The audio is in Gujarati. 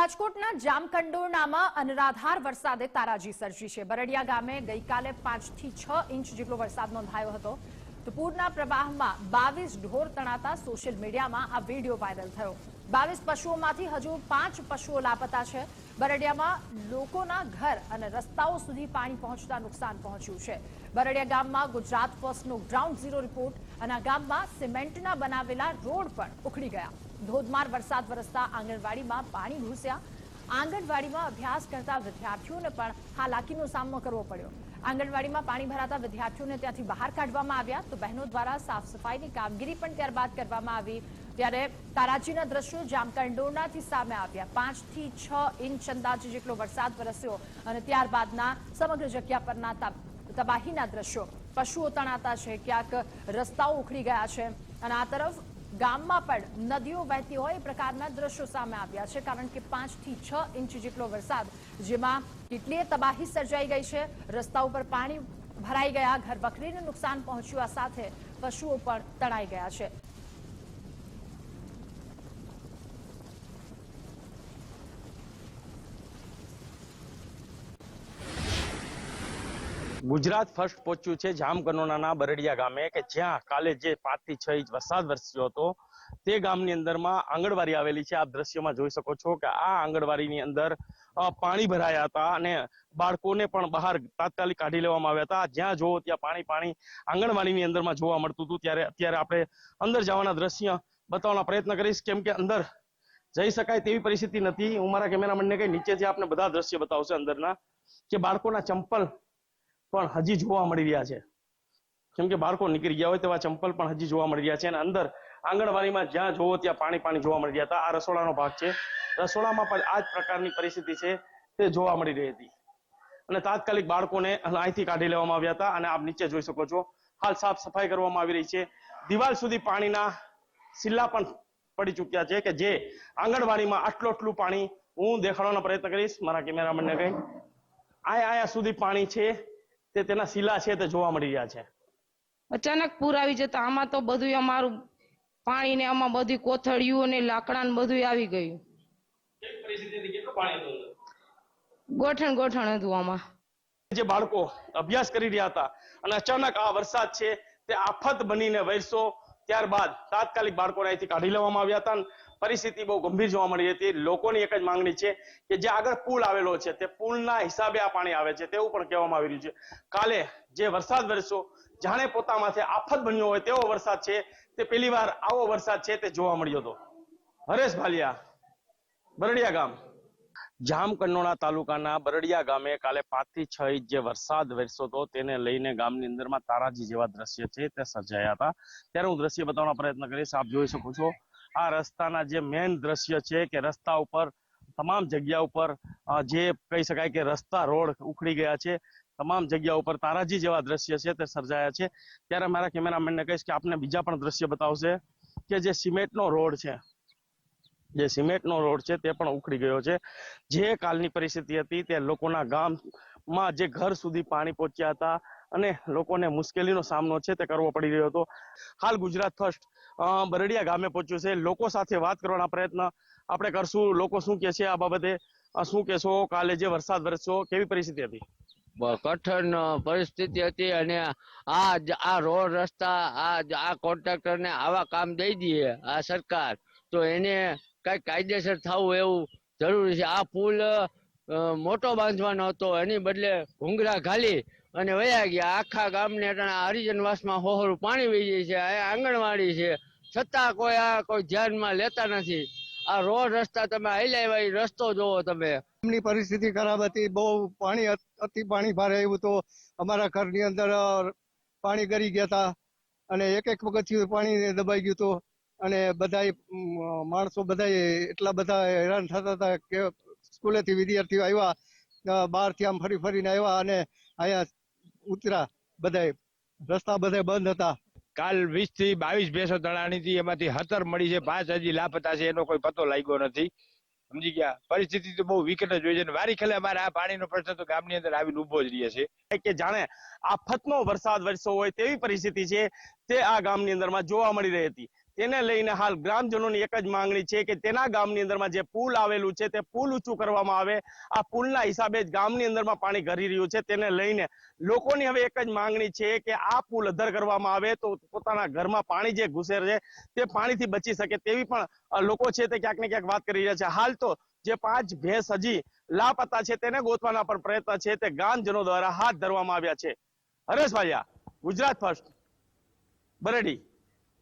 રાજકોટના જામકંડોરણામાં અનરાધાર વરસાદે તારાજી સર્જી છે. બરડિયા ગામે ગઈકાલે પાંચથી છ ઇંચ જેટલો વરસાદ નોંધાયો હતો. તો પૂરના પ્રવાહમાં બાવીસ ઢોર તણાતા સોશિયલ મીડિયામાં આ વીડિયો વાયરલ થયો. બાવીસ પશુઓમાંથી હજુ પાંચ પશુઓ લાપતા છે. બરડિયામાં લોકોના ઘર અને રસ્તાઓ સુધી પાણી પહોંચતા નુકસાન પહોંચ્યું છે. બરડિયા ગામમાં ગુજરાત ફર્સ્ટનો ગ્રાઉન્ડ ઝીરો રિપોર્ટ અને ગામમાં સિમેન્ટના બનાવેલા રોડ પણ ઉખડી ગયા. ધોધમાર વરસાદ વરસતા આંગણવાડીમાં પાણી ઘૂસ્યા આંગણવાડીમાં અભ્યાસ કરતા વિદ્યાર્થીઓને પણ હાલાકીનો સામનો કરવો પડ્યો. આંગણવાડીમાં પાણી ભરાતા વિદ્યાર્થીઓને ત્યાંથી બહાર કાઢવામાં આવ્યા. તો બહેનો દ્વારા સાફ સફાઈની કામગીરી પણ ત્યારબાદ કરવામાં આવી. ત્યારે તારાજીના દ્રશ્યો જામકંડોરણાથી સામે આવ્યા. પાંચથી છ ઇંચ અંદાજે જેટલો વરસાદ વરસ્યો અને ત્યારબાદના સમગ્ર જગ્યા પરના તબાહીના દ્રશ્યો. પશુઓ તણાતા છે, ક્યાંક રસ્તાઓ ઉખડી ગયા છે. અને આ તરફ ગામમાં પણ નદીઓ વહેતી હોય એ પ્રકારના દ્રશ્યો સામે આવ્યા છે, કારણ કે પાંચથી છ ઇંચ જેટલો વરસાદ, જેમાં કેટલીય તબાહી સર્જાઈ ગઈ છે. રસ્તા ઉપર પાણી ભરાઈ ગયા, ઘર વખરીને નુકસાન પહોંચ્યું, આ સાથે પશુઓ પણ તણાઈ ગયા છે. ગુજરાત ફર્સ્ટ પહોંચ્યું છે જામકનોડાના બરડિયા ગામે કે જ્યાં કાલે જે પાંચથી છ ઇંચ વરસાદ વરસ્યો હતો, તે ગામની અંદરમાં આંગણવાડી આવેલી છે. આપ દ્રશ્યમાં જોઈ શકો છો કે આ આંગણવાડીની અંદર પાણી ભરાયા હતા અને બાળકોને પણ બહાર તાત્કાલિક કાઢી લેવામાં આવ્યા હતા. જ્યાં જોવો ત્યાં પાણી પાણી આંગણવાડીની અંદરમાં જોવા મળતું હતું. ત્યારે અત્યારે આપણે અંદર જવાના દ્રશ્ય બતાવવાનો પ્રયત્ન કરીશ. કેમ કે અંદર જઈ શકાય તેવી પરિસ્થિતિ નથી. હું મારા કેમેરામેનને કઈ નીચેથી આપને બધા દ્રશ્ય બતાવશે અંદરના, કે બાળકોના ચંપલ પણ હજી જોવા મળી રહ્યા છે. કેમ કે બાળકો નીકળી ગયા હોય તેવા ચંપલ પણ હજી જોવા મળી રહ્યા છે અને અંદર આંગણવાડીમાં જ્યાં જોવો ત્યાં પાણી પાણી જોવા મળી રહ્યા હતા. આ રસોડાનો ભાગ છે. રસોડામાં પણ આ જ પ્રકારની પરિસ્થિતિ છે તે જોવા મળી રહી હતી. અને તાત્કાલિક બાળકોને અહીંથી કાઢી લેવામાં આવ્યા હતા અને આપ નીચે જોઈ શકો છો. હાલ સાફ સફાઈ કરવામાં આવી રહી છે. દિવાલ સુધી પાણીના સિલ્લા પણ પડી ચૂક્યા છે કે જે આંગણવાડીમાં આટલું આટલું પાણી હું દેખાડવાનો પ્રયત્ન કરીશ. મારા કેમેરામેનને કઈ આયા આયા સુધી પાણી છે. તે તેના શિલા છે તે જોવા મળી રહ્યા છે. અચાનક પૂર આવી જતા આમાં તો બધું અમારું પાણી ને આમાં બધી કોથળીઓ ને લાકડા ને બધું આવી ગયું. ગોઠણ ગોઠણ હતું આમાં. જે બાળકો અભ્યાસ કરી રહ્યા હતા અને અચાનક આ વરસાદ છે તે આફત બનીને વરસો ત્યારબાદ તાત્કાલિક બાળકોને અહીંથી કાઢી લેવામાં આવ્યા હતા પરિસ્થિતિ બહુ ગંભીર જોવા મળી હતી. લોકોની એક જ માંગણી છે કે જે આગળ પુલ આવેલો છે તે પુલના હિસાબે આ પાણી આવે છે તેવું પણ કહેવામાં આવી રહ્યું છે. કાલે જે વરસાદ વરસ્યો, જાણે પોતામાંથી આફત બન્યો હોય તેવો વરસાદ છે, તે પહેલી વાર આવો વરસાદ છે તે જોવા મળ્યો હતો. હરેશ ભાલિયા, બરડિયા ગામ. જામકંડોળા તાલુકાના બરડિયા ગામે કાલે પાંચથી છ ઇંચ જે વરસાદ વરસ્યો હતો તેને લઈને ગામની અંદરમાં તારાજી જેવા દ્રશ્ય છે તે સર્જાયા હતા. ત્યારે હું દ્રશ્ય બતાવવાનો પ્રયત્ન કરીશ. આપ જોઈ શકો છો આ રસ્તાના જે મેઇન દ્રશ્ય છે કે રસ્તા ઉપર, તમામ જગ્યા ઉપર જે કહી શકાય કે રસ્તા રોડ ઉખડી ગયા છે, તમામ જગ્યા ઉપર તારાજી જેવા દ્રશ્ય છે તે સર્જાયા છે. ત્યારે મારા કેમેરામેનને કહીશ કે આપને બીજા પણ દ્રશ્ય બતાવશે કે જે સિમેન્ટનો રોડ છે, જે સિમેન્ટનો રોડ છે તે પણ ઉખડી ગયો છે. જે કાલની પરિસ્થિતિ હતી તે લોકોના ગામમાં જે ઘર સુધી પાણી પહોંચ્યા હતા અને લોકોને મુશ્કેલીનો સામનો છે તે કરવો પડી રહ્યો હતો. હાલ ગુજરાત ફર્સ્ટ બરડિયા ગામે પહોંચ્યું છે. લોકો સાથે વાત કરવાના પ્રયત્ન આપણે કરશું. લોકો શું કે છે આ બાબતે? શું કહેશો? કાલે જે વરસાદ વરસ્યો, કેવી પરિસ્થિતિ હતી? કઠણ પરિસ્થિતિ હતી અને આ આ રોડ રસ્તા આ આ કોન્ટ્રાક્ટર ને આવા કામ દઈ દઈએ આ સરકાર, તો એને કઈ કાયદેસર થવું એવું જરૂરી છે. આ પુલ મોટો બાંધવાનો હતો. એની બદલે ઘૂંઘરા ઘાલી અને વયા ગયા. આખા ગામને અટાણે હરિજનવાસમાં હોહરું પાણી વહી જાય છે. આંગણવાડી છે. છતાં કોઈ આ કોઈ ધ્યાનમાં લેતા નથી. આ રોડ રસ્તા તમે હાલ્યા એ રસ્તો જોવો તમે. એમની પરિસ્થિતિ ખરાબ હતી, બહુ પાણી અતિ પાણી ભારે આવ્યું તો અમારા ઘરની અંદર પાણી ગરી ગયા હતા. અને એક એક વખત પાણી દબાઈ ગયું હતું અને બધાય માણસો બધાય એટલા બધા હેરાન થતા હતા કે સ્કૂલેથી વિદ્યાર્થીઓ આવ્યા બહારથી આમ ફરી ફરીને આવ્યા અને અહીંયા ઉતરા બધાય રસ્તા બધા બંધ હતા. કાલ વીસથી બાવીસ ભેંસો તણાણી હતી, એમાંથી હતર મળી છે, પાંચ હજી લાપતા છે, એનો કોઈ પતો લાગ્યો નથી. સમજી ગયા? પરિસ્થિતિ તો બહુ વિકટ જ હોય છે વારી ખેલે અમારે આ પાણીનો પ્રશ્ન તો ગામની અંદર આવીને ઊભો જ રહે છે. કે જાણે આફતનો વરસાદ વરસ્યો હોય તેવી પરિસ્થિતિ છે તે આ ગામની અંદરમાં જોવા મળી રહી હતી. તેને લઈને હાલ ગ્રામજનોની એક જ માંગણી છે કે તેના ગામની અંદરમાં જે પુલ આવેલું છે તે પુલ ઊંચું કરવામાં આવે. આ પુલના હિસાબે જ ગામની અંદરમાં પાણી ઘરી રહ્યું છે. તેને લઈને લોકોની હવે એક જ માંગણી છે કે આ પુલ અધર કરવામાં આવે તો પોતાના ઘરમાં પાણી જે ઘૂસે છે તે પાણીથી બચી શકે તેવી પણ લોકો છે તે ક્યાંક ને ક્યાંક વાત કરી રહ્યા છે. હાલ તો જે પાંચ ભેંસ હજી લાપતા છે તેને ગોતવાના પણ પ્રયત્ન છે. તે ગ્રામજનો દ્વારા હાથ ધરવામાં આવ્યા છે. હરેશ ભાલિયા ગુજરાત ફર્સ્ટ. બરેડી.